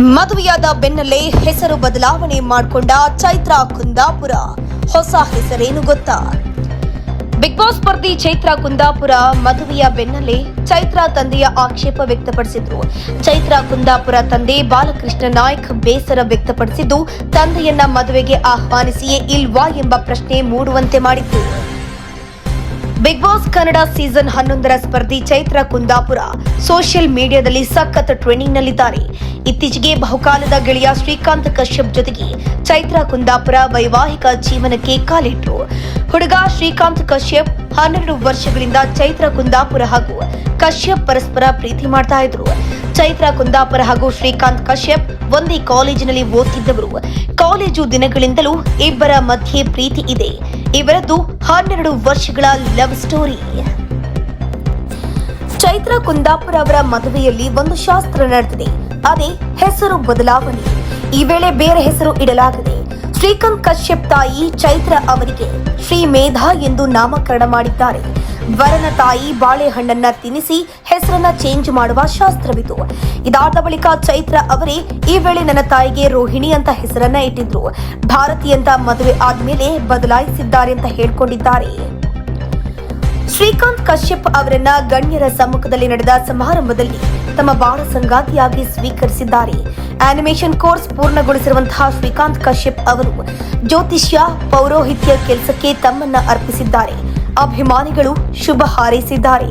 ಮದುವೆಯಾದ ಬೆನ್ನಲ್ಲೇ ಹೆಸರು ಬದಲಾವಣೆ ಮಾಡಿಕೊಂಡ ಚೈತ್ರಾ ಕುಂದಾಪುರ. ಹೊಸ ಹೆಸರೇನು ಗೊತ್ತಾ? ಬಿಗ್ ಬಾಸ್ ಸ್ಪರ್ಧಿ ಚೈತ್ರಾ ಕುಂದಾಪುರ ಮದುವೆಯ ಬೆನ್ನಲ್ಲೇ ಚೈತ್ರಾ ತಂದೆಯ ಆಕ್ಷೇಪ ವ್ಯಕ್ತಪಡಿಸಿದ್ರು. ಚೈತ್ರಾ ಕುಂದಾಪುರ ತಂದೆ ಬಾಲಕೃಷ್ಣ ನಾಯ್ಕ್ ಬೇಸರ ವ್ಯಕ್ತಪಡಿಸಿದ್ದು, ತಂದೆಯನ್ನ ಮದುವೆಗೆ ಆಹ್ವಾನಿಸಿಯೇ ಇಲ್ವಾ ಎಂಬ ಪ್ರಶ್ನೆ ಮೂಡುವಂತೆ ಮಾಡಿತ್ತು. ಬಿಗ್ ಬಾಸ್ ಕನ್ನಡ ಸೀಸನ್ ಹನ್ನೊಂದರ ಸ್ಪರ್ಧಿ ಚೈತ್ರ ಕುಂದಾಪುರ. ಸೋಷಿಯಲ್ ಮೀಡಿಯಾದಲ್ಲಿ ಸಖತ್ ಟ್ರೆಂಡಿಂಗ್ ನಲ್ಲಿದ್ದಾರೆ ಇತ್ತೀಚೆಗೆ ಬಹುಕಾಲದ ಗೆಳೆಯ ಶ್ರೀಕಾಂತ್ ಕಶ್ಯಪ್ ಜೊತೆಗೆ ಚೈತ್ರ ಕುಂದಾಪುರ ವೈವಾಹಿಕ ಜೀವನಕ್ಕೆ ಕಾಲಿಟ್ಟು. ಹುಡುಗ ಶ್ರೀಕಾಂತ್ ಕಶ್ಯಪ್ ಹನ್ನೆರಡು ವರ್ಷಗಳಿಂದ ಚೈತ್ರ ಕುಂದಾಪುರ ಹಾಗೂ ಕಶ್ಯಪ್ ಪರಸ್ಪರ ಪ್ರೀತಿ ಮಾಡ್ತಾ ಇದ್ರು. ಚೈತ್ರ ಕುಂದಾಪುರ ಹಾಗೂ ಶ್ರೀಕಾಂತ್ ಕಶ್ಯಪ್ ಒಂದೇ ಕಾಲೇಜಿನಲ್ಲಿ ಓದ್ತಿದ್ದವರು. ಕಾಲೇಜು ದಿನಗಳಿಂದಲೂ ಇಬ್ಬರ ಮಧ್ಯೆ ಪ್ರೀತಿ ಇದೆ. ಇವರದ್ದು ಹನ್ನೆರಡು ವರ್ಷಗಳ ಲವ್ ಸ್ಟೋರಿ ಚೈತ್ರ ಕುಂದಾಪುರ ಅವರ ಮದುವೆಯಲ್ಲಿ ಒಂದು ಶಾಸ್ತ್ರ ನಡೆದಿದೆ. ಅದೇ ಹೆಸರು ಬದಲಾವಣೆ. ಈ ವೇಳೆ ಬೇರೆ ಹೆಸರು ಇಡಲಾಗಿದೆ. ಶ್ರೀಕಾಂತ್ ಕಶ್ಯಪ್ ತಾಯಿ ಚೈತ್ರ ಅವರಿಗೆ ಶ್ರೀ ಮೇಧಾ ಎಂದು ನಾಮಕರಣ ಮಾಡಿದ್ದಾರೆ. ವರನ ತಾಯಿ ಬಾಳೆಹಣ್ಣನ್ನ ತಿನ್ನಿಸಿ ಹೆಸರನ್ನ ಚೇಂಜ್ ಮಾಡುವ ಶಾಸ್ತ್ರವಿದು. ಇದಾದ ಬಳಿಕ ಚೈತ್ರ ಅವರೇ, ಈ ವೇಳೆ ನನ್ನ ತಾಯಿಗೆ ರೋಹಿಣಿ ಅಂತ ಹೆಸರನ್ನ ಇಟ್ಟಿದ್ರು. ಭಾರತಿ ಅಂತ ಮದುವೆ ಆದ್ಮೇಲೆ ಬದಲಾಯಿಸಿದ್ದಾರೆ ಅಂತ ಹೇಳ್ಕೊಂಡಿದ್ದಾರೆ. ಶ್ರೀಕಾಂತ್ ಕಶ್ಯಪ್ ಅವರನ್ನ ಗಣ್ಯರ ಸಮ್ಮುಖದಲ್ಲಿ ನಡೆದ ಸಮಾರಂಭದಲ್ಲಿ ತಮ್ಮ ಬಾಳ ಸಂಗಾತಿಯಾಗಿ ಸ್ವೀಕರಿಸಿದ್ದಾರೆ. ಆನಿಮೇಷನ್ ಕೋರ್ಸ್ ಪೂರ್ಣಗೊಳಿಸಿರುವಂತಹ ಶ್ರೀಕಾಂತ್ ಕಶ್ಯಪ್ ಅವರು ಜ್ಯೋತಿಷ್ಯ ಪೌರೋಹಿತ್ಯ ಕೆಲಸಕ್ಕೆ ತಮ್ಮನ್ನ ಅರ್ಪಿಸಿದ್ದಾರೆ. ಅಭಿಮಾನಿಗಳು ಶುಭ ಹಾರೈಸಿದ್ದಾರೆ.